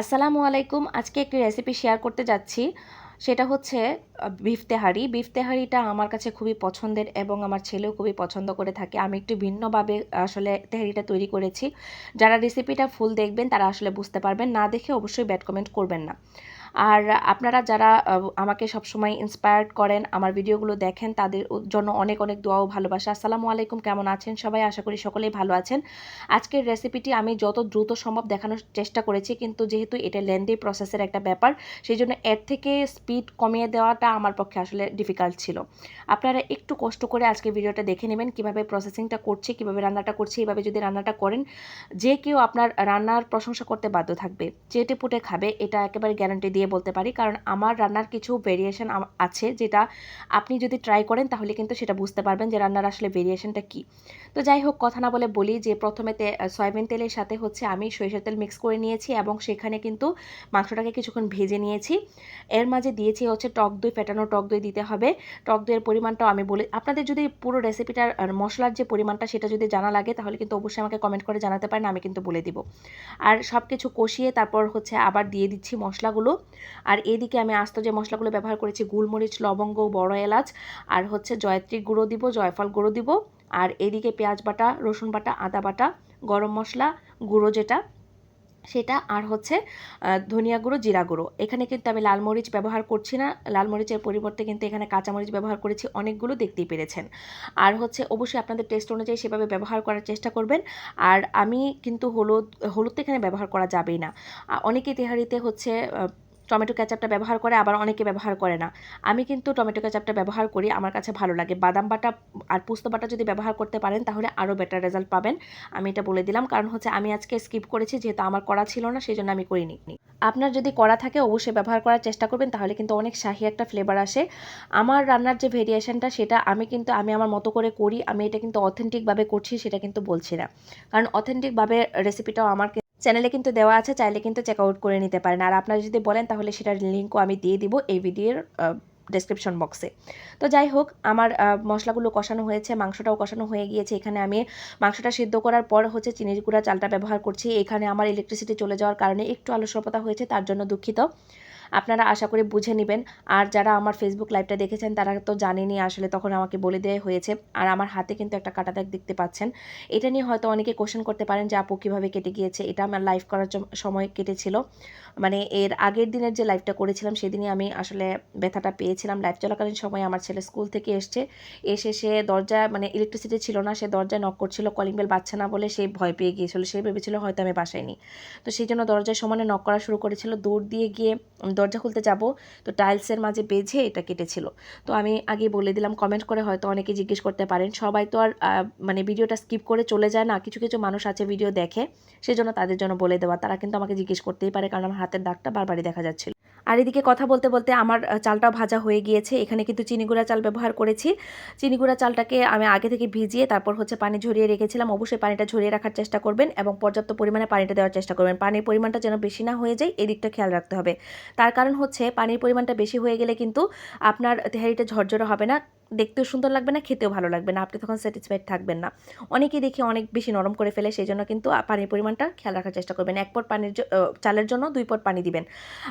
আসসালামু আলাইকুম। আজকে একটি রেসিপি শেয়ার করতে যাচ্ছি। সেটা হচ্ছে বিফ তেহারি। বিফ তেহারিটা আমার কাছে খুবই পছন্দের এবং আমার ছেলেও খুবই পছন্দ করে থাকে। আমি একটু ভিন্নভাবে আসলে তেহারিটা তৈরি করেছি। যারা রেসিপিটা ফুল দেখবেন, তারা আসলে বুঝতে পারবেন। না দেখে অবশ্যই ব্যাড কমেন্ট করবেন না। আর আপনারা যারা আমাকে সবসময় ইন্সপায়ার্ড করেন, আমার ভিডিওগুলো দেখেন, তাদের জন্য অনেক অনেক দোয়াও ভালোবাসা। আসসালামু আলাইকুম, কেমন আছেন সবাই? আশা করি সকলেই ভালো আছেন। আজকের রেসিপিটি আমি যত দ্রুত সম্ভব দেখানোর চেষ্টা করেছি, কিন্তু যেহেতু এটা লেন্দি প্রসেসের একটা ব্যাপার সেই জন্য এর থেকে স্পিড কমিয়ে দেওয়াটা আমার পক্ষে আসলে ডিফিকাল্ট ছিল। আপনারা একটু কষ্ট করে আজকে ভিডিওটা দেখে নেবেন, কীভাবে প্রসেসিংটা করছে, কীভাবে রান্নাটা করছে, এইভাবে যদি রান্নাটা করেন, যে কেউ আপনার রান্নার প্রশংসা করতে বাধ্য থাকবে চেটে পুটে খাবে, এটা একেবারে গ্যারান্টি দিয়ে বলতে পারি। কারণ আমার রান্নার কিছু ভেরিয়েশন আছে যেটা আপনি যদি ট্রাই করেন তাহলে কিন্তু সেটা বুঝতে পারবেন যে রান্নার আসলে ভেরিয়েশনটা কী। তো যাই হোক, কথা না বলে বলি যে প্রথমে সয়াবিন তেলের সাথে হচ্ছে আমি সরিষার তেল মিক্স করে নিয়েছি এবং সেখানে কিন্তু মাংসটাকে কিছুক্ষণ ভেজে নিয়েছি। এর মাঝে দিয়েছি হচ্ছে টক দই, ফেটানো টক দই দিতে হবে। টক দইয়ের পরিমাণটাও আমি বলি, আপনাদের যদি পুরো রেসিপিটার মশলার যে পরিমাণটা সেটা যদি জানা লাগে তাহলে কিন্তু অবশ্যই আমাকে কমেন্ট করে জানাতে পারেন, আমি কিন্তু বলে দিব। আর সব কিছু কষিয়ে তারপর হচ্ছে আবার দিয়ে দিচ্ছি মশলাগুলো। আর এদিকে আমি আস্ত যে মশলাগুলো ব্যবহার করেছি, গুলমরিচ, লবঙ্গ, বড় এলাচ, আর হচ্ছে জয়ত্রী গুঁড়ো দিব, জয়ফল গুঁড়ো দিব। আর এদিকে পেঁয়াজ বাটা, রসুন বাটা, আদা বাটা, গরম মশলা গুঁড়ো যেটা, সেটা আর হচ্ছে ধনিয়া গুঁড়ো, জিরা গুঁড়ো। এখানে কিন্তু আমি লাল মরিচ ব্যবহার করছি না। লাল মরিচের পরিবর্তে কিন্তু এখানে কাঁচামরিচ ব্যবহার করেছি, অনেকগুলো দেখতেই পেরেছেন। আর হচ্ছে অবশ্যই আপনাদের টেস্ট অনুযায়ী সেভাবে ব্যবহার করার চেষ্টা করবেন। আর আমি কিন্তু হলুদ হলুদ এখানে ব্যবহার করা যাবেই না। অনেকেই তেহারিতে হচ্ছে টমেটো ক্যাচাপটা ব্যবহার করে, আবার অনেকে ব্যবহার করে না। আমি কিন্তু টমেটো ক্যাচাপটা ব্যবহার করি, আমার কাছে ভালো লাগে। বাদাম বাটা আর পুস্ত বাটা যদি ব্যবহার করতে পারেন, তাহলে আরও বেটার রেজাল্ট পাবেন। আমি এটা বলে দিলাম, কারণ হচ্ছে আমি আজকে স্কিপ করেছি, যেহেতু আমার করা ছিল না সেই জন্য আমি করিনি। আপনার যদি করা থাকে, অবশ্যই ব্যবহার করার চেষ্টা করবেন, তাহলে কিন্তু অনেক শাহি একটা ফ্লেভার আসে। আমার রান্নার যে ভেরিয়েশনটা সেটা আমি কিন্তু, আমি আমার মতো করে করি, আমি এটা কিন্তু অথেন্টিকভাবে করছি, সেটা কিন্তু বলছি না। কারণ অথেন্টিকভাবে রেসিপিটাও আমার চ্যানেলে কিন্তু দেওয়া আছে, চাইলে কিন্তু চেক আউট করে নিতে পারেন। আর আপনারা যদি বলেন, তাহলে সেটার লিঙ্কও আমি দিয়ে দিব এই ভিডিওর ডেসক্রিপশন বক্সে তো যাই হোক, আমার মশলাগুলো কষানো হয়েছে, মাংসটাও কষানো হয়ে গিয়েছে। এখানে আমি মাংসটা সিদ্ধ করার পর হচ্ছে চিনির গুঁড়া, চালটা ব্যবহার করছি। এখানে আমার ইলেকট্রিসিটি চলে যাওয়ার কারণে একটু আলস্যপতা হয়েছে, তার জন্য দুঃখিত। আপনারা আশা করে বুঝে নেবেন। আর যারা আমার ফেসবুক লাইভটা দেখেছেন, তারা তো জানেনি আসলে তখন আমাকে বলে দেওয়া হয়েছে। আর আমার হাতে কিন্তু একটা কাটা দাগ দেখতে পাচ্ছেন। এটা নিয়ে হয়তো অনেকে কোশ্চেন করতে পারেন যে, আপু, কীভাবে কেটে গিয়েছে? এটা আমার লাইভ করার সময় কেটেছিল। মানে এর আগের দিনের যে লাইভটা করেছিলাম, সেদিনই আমি আসলে ব্যথাটা পেয়েছিলাম। লাইভ চলাকালীন সময় আমার ছেলে স্কুল থেকে এসছে। এসে সে দরজা মানে ইলেকট্রিসিটি ছিল না, সে দরজায় নক করছিল কলিং বেল বাচ্চা না বলে সে ভয় পেয়ে গিয়েছিল। সে ভেবেছিল হয়তো আমি বাসায় নিই। তো সেই জন্য দরজায় সমানে নক করা শুরু করেছিল। দৌড় দিয়ে গিয়ে দরজা খুলতে যাব, তো টাইলসের মাঝে বেঁধে এটা কেটেছিল। তো আমি আগে বলে দিলাম কমেন্ট করে হয়তো অনেকে জিজ্ঞেস করতে পারেন। সবাই তো আর মানে ভিডিওটা স্কিপ করে চলে যায় না, কিছু কিছু মানুষ আছে ভিডিও দেখে, সেজন্য তাদের জন্য বলে দেওয়া। তারা কিন্তু আমাকে জিজ্ঞেস করতেই পারে, কারণ আমার হাতের দাগটা বারবারই দেখা যাচ্ছিল। আর এদিকে কথা বলতে বলতে আমার চালটাও ভাজা হয়ে গিয়েছে। এখানে কিন্তু চিনিগুড়া চাল ব্যবহার করেছি। চিনিগুড়া চালটাকে আমি আগে থেকে ভিজিয়ে তারপর হচ্ছে পানি ঝরিয়ে রেখেছিলাম। অবশ্যই পানিটা ঝরিয়ে রাখার চেষ্টা করবেন এবং পর্যাপ্ত পরিমাণে পানিটা দেওয়ার চেষ্টা করবেন। পানির পরিমাণটা যেন বেশি না হয়ে যায়, এদিকটা খেয়াল রাখতে হবে। তার কারণ হচ্ছে পানির পরিমাণটা বেশি হয়ে গেলে কিন্তু আপনার তেহারিটা ঝরঝরে হবে না। দেখতেও সুন্দর লাগবে না, খেতেও ভালো লাগবে না। আপনি তখন স্যাটিসফাইড থাকবেন না। অনেকেই দেখি অনেক বেশি নরম করে ফেলে, সেই জন্য কিন্তু পানির পরিমাণটা খেয়াল রাখার চেষ্টা করবেন। এক পট পানির চালের জন্য দুই পট পানি দিবেন।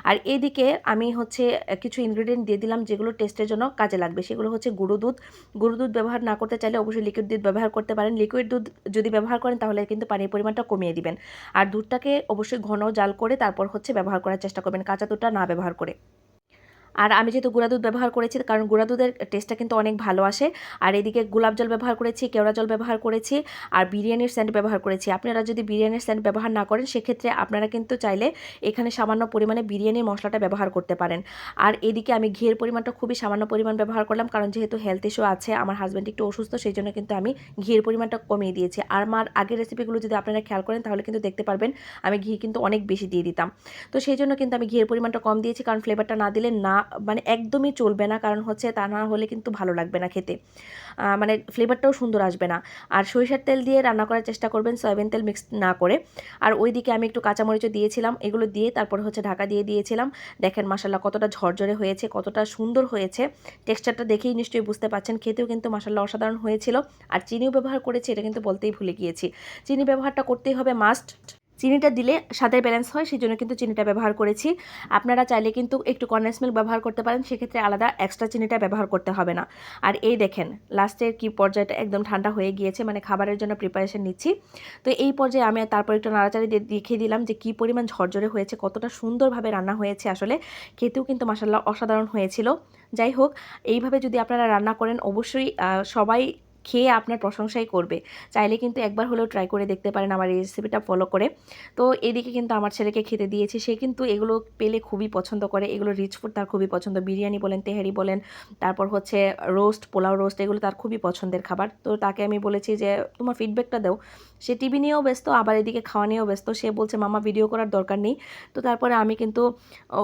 আর এইদিকে আমি হচ্ছে কিছু ইনগ্রিডিয়েন্ট দিয়ে দিলাম যেগুলো টেস্টের জন্য কাজে লাগবে। সেগুলো হচ্ছে গুঁড়ো দুধ। গুঁড়ো দুধ ব্যবহার না করতে চাইলে অবশ্যই লিকুইড দুধ ব্যবহার করতে পারেন। লিকুইড দুধ যদি ব্যবহার করেন তাহলে কিন্তু পানির পরিমাণটা কমিয়ে দিবেন। আর দুধটাকে অবশ্যই ঘন জাল করে তারপর হচ্ছে ব্যবহার করার চেষ্টা করবেন। কাঁচা দুধটা না ব্যবহার করে। আর আমি যেহেতু গুঁড়া দুধ ব্যবহার করেছি, কারণ গুঁড়া দুধের টেস্টটা কিন্তু অনেক ভালো আসে। আর এদিকে গোলাপ জল ব্যবহার করেছি, কেওড়া জল ব্যবহার করেছি, আর বিরিয়ানির স্যান্ড ব্যবহার করেছি। আপনারা যদি বিরিয়ানির স্যান্ড ব্যবহার না করেন, সেক্ষেত্রে আপনারা কিন্তু চাইলে এখানে সামান্য পরিমাণে বিরিয়ানির মশলাটা ব্যবহার করতে পারেন। আর এদিকে আমি ঘিয়ের পরিমাণটা খুবই সামান্য পরিমাণ ব্যবহার করলাম, কারণ যেহেতু হেলথ ইস্যু আছে, আমার হাজব্যান্ড একটু অসুস্থ, সেই জন্য কিন্তু আমি ঘিয়ের পরিমাণটা কমিয়ে দিয়েছি। আর আমার আগের রেসিপিগুলো যদি আপনারা খেয়াল করেন, তাহলে কিন্তু দেখতে পারবেন আমি ঘি কিন্তু অনেক বেশি দিয়ে দিতাম। তো সেই জন্য কিন্তু আমি ঘিয়ের পরিমাণটা কম দিয়েছি, কারণ ফ্লেভারটা না দিলে না মানে একদমই চলবে না। কারণ হচ্ছে তা না হলে কিন্তু ভালো লাগবে না খেতে। মানে ফ্লেভারটাও সুন্দর আসবে না। আর সরিষার তেল দিয়ে রান্না করার চেষ্টা করবেন, সয়াবিন তেল মিক্স না করে। আর ওই দিকে আমি একটু কাঁচামরিচও দিয়েছিলাম, এগুলো দিয়ে তারপর হচ্ছে ঢাকা দিয়ে দিয়েছিলাম। দেখেন মাসাল্লাহ কতটা ঝরঝরে হয়েছে, কতটা সুন্দর হয়েছে। টেক্সচারটা দেখেই নিশ্চয়ই বুঝতে পারছেন, খেতেও কিন্তু মাসাল্লাহ অসাধারণ হয়েছিল। আর চিনিও ব্যবহার করেছি, এটা কিন্তু বলতেই ভুলে গিয়েছি। চিনি ব্যবহারটা করতেই হবে মাস্ট চিনিটা দিলে স্বাদের ব্যালেন্স হয় সেই জন্য কিন্তু চিনিটা ব্যবহার করেছি। আপনারা চাইলে কিন্তু একটু কর্নেস মিল্ক ব্যবহার করতে পারেন, সেক্ষেত্রে আলাদা এক্সট্রা চিনিটা ব্যবহার করতে হবে না। আর এই দেখেন লাস্টের কি পর্যায়টা একদম ঠান্ডা হয়ে গিয়েছে মানে খাবারের জন্য প্রিপারেশন নিচ্ছি। তো এই পর্যায়ে আমি তারপর একটু নাড়াচাড়ি দেখিয়ে দিলাম যে কি পরিমাণ ঝরঝরে হয়েছে, কতটা সুন্দরভাবে রান্না হয়েছে আসলে। খেতেও কিন্তু মাসাল্লাহ অসাধারণ হয়েছিল। যাই হোক, এইভাবে যদি আপনারা রান্না করেন, অবশ্যই সবাই খেয়ে আপনার প্রশংসাই করবে। চাইলে কিন্তু একবার হলেও ট্রাই করে দেখতে পারেন আমার এই রেসিপিটা ফলো করে। তো এদিকে কিন্তু আমার ছেলেকে খেতে দিয়েছি। সে কিন্তু এগুলো পেলে খুবই পছন্দ করে। এগুলো রিচ ফুড তার খুবই পছন্দ। বিরিয়ানি বলেন, তেহারি বলেন, তারপর হচ্ছে রোস্ট পোলাও রোস্ট এগুলো তার খুবই পছন্দের খাবার। তো তাকে আমি বলেছি যে, তোমার ফিডব্যাকটা দাও। সে টিভি নিয়েও ব্যস্ত, আবার এদিকে খাওয়া নিয়েও ব্যস্ত। সে বলছে, মামা ভিডিও করার দরকার নেই। তো তারপরে আমি কিন্তু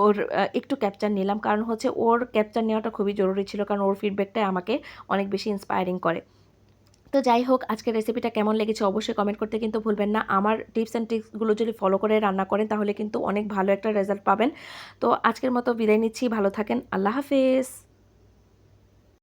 ওর একটু ক্যাপচার নিলাম। কারণ হচ্ছে ওর ক্যাপচার নেওয়াটা খুবই জরুরি ছিল। কারণ ওর ফিডব্যাকটাই আমাকে অনেক বেশি ইন্সপায়ারিং করে। তো যাই হোক, আজকের রেসিপিটা কেমন লেগেছে অবশ্যই কমেন্ট করতে কিন্তু ভুলবেন না। আমার টিপস অ্যান্ড ট্রিক্সগুলো যদি ফলো করে রান্না করেন, তাহলে কিন্তু অনেক ভালো একটা রেজাল্ট পাবেন। তো আজকের মতো বিদায় নিচ্ছি, ভালো থাকেন, আল্লাহ হাফেজ।